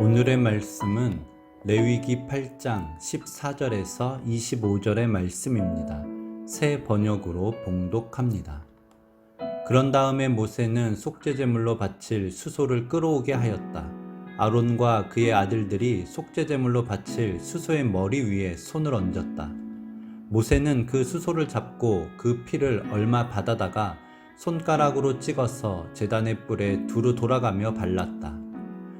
오늘의 말씀은 레위기 8장 14절에서 25절의 말씀입니다. 새 번역으로 봉독합니다. 그런 다음에 모세는 속죄제물로 바칠 수소를 끌어오게 하였다. 아론과 그의 아들들이 속죄제물로 바칠 수소의 머리 위에 손을 얹었다. 모세는 그 수소를 잡고 그 피를 얼마 받아다가 손가락으로 찍어서 제단의 뿔에 두루 돌아가며 발랐다.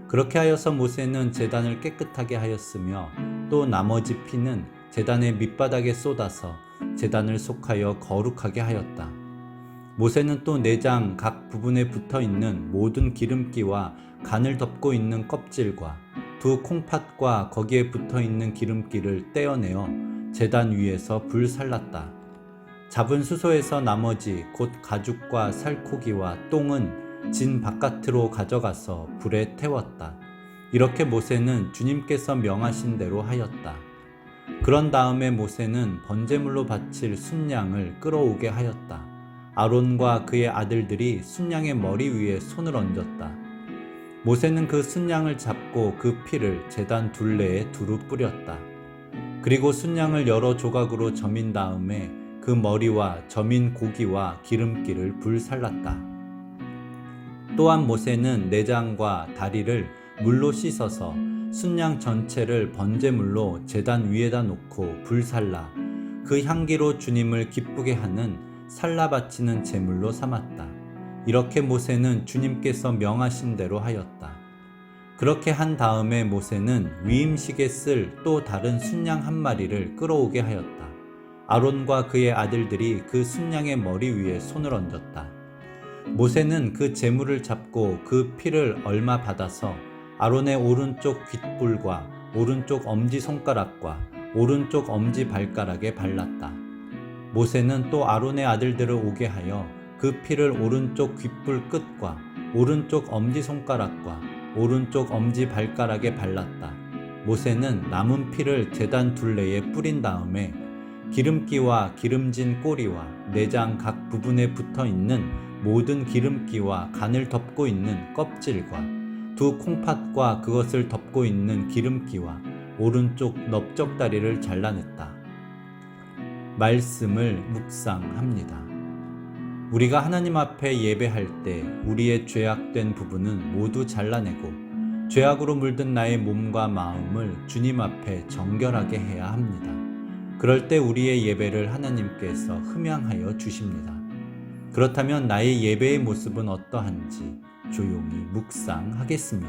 그렇게 하여서 모세는 제단을 깨끗하게 하였으며 또 나머지 피는 제단의 밑바닥에 쏟아서 제단을 속하여 거룩하게 하였다. 모세는 또 내장 각 부분에 붙어 있는 모든 기름기와 간을 덮고 있는 껍질과 두 콩팥과 거기에 붙어 있는 기름기를 떼어내어 제단 위에서 불살랐다. 잡은 수소에서 나머지 곧 가죽과 살코기와 똥은 진 바깥으로 가져가서 불에 태웠다. 이렇게 모세는 주님께서 명하신 대로 하였다. 그런 다음에 모세는 번제물로 바칠 순양을 끌어오게 하였다. 아론과 그의 아들들이 순양의 머리 위에 손을 얹었다. 모세는 그 순양을 잡고 그 피를 제단 둘레에 두루 뿌렸다. 그리고 순양을 여러 조각으로 점인 다음에 그 머리와 점인 고기와 기름기를 불살랐다. 또한 모세는 내장과 다리를 물로 씻어서 순양 전체를 번제물로 제단 위에다 놓고 불살라 그 향기로 주님을 기쁘게 하는 살라 바치는 제물로 삼았다. 이렇게 모세는 주님께서 명하신 대로 하였다. 그렇게 한 다음에 모세는 위임식에 쓸 또 다른 순양 한 마리를 끌어오게 하였다. 아론과 그의 아들들이 그 순양의 머리 위에 손을 얹었다. 모세는 그 재물을 잡고 그 피를 얼마 받아서 아론의 오른쪽 귓불과 오른쪽 엄지 손가락과 오른쪽 엄지 발가락에 발랐다. 모세는 또 아론의 아들들을 오게 하여 그 피를 오른쪽 귓불 끝과 오른쪽 엄지 손가락과 오른쪽 엄지 발가락에 발랐다. 모세는 남은 피를 제단 둘레에 뿌린 다음에 기름기와 기름진 꼬리와 내장 각 부분에 붙어 있는 모든 기름기와 간을 덮고 있는 껍질과 두 콩팥과 그것을 덮고 있는 기름기와 오른쪽 넓적다리를 잘라냈다. 말씀을 묵상합니다. 우리가 하나님 앞에 예배할 때 우리의 죄악된 부분은 모두 잘라내고 죄악으로 물든 나의 몸과 마음을 주님 앞에 정결하게 해야 합니다. 그럴 때 우리의 예배를 하나님께서 흠양하여 주십니다. 그렇다면 나의 예배의 모습은 어떠한지 조용히 묵상하겠습니다.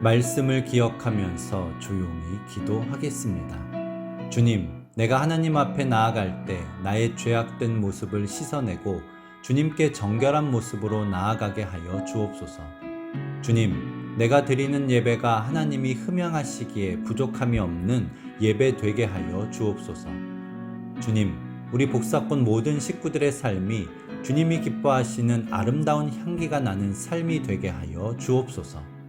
말씀을 기억하면서 조용히 기도하겠습니다. 주님, 내가 하나님 앞에 나아갈 때 나의 죄악된 모습을 씻어내고 주님께 정결한 모습으로 나아가게 하여 주옵소서. 주님, 내가 드리는 예배가 하나님이 흠양하시기에 부족함이 없는 예배 되게 하여 주옵소서. 주님, 우리 복사권 모든 식구들의 삶이 주님이 기뻐하시는 아름다운 향기가 나는 삶이 되게 하여 주옵소서.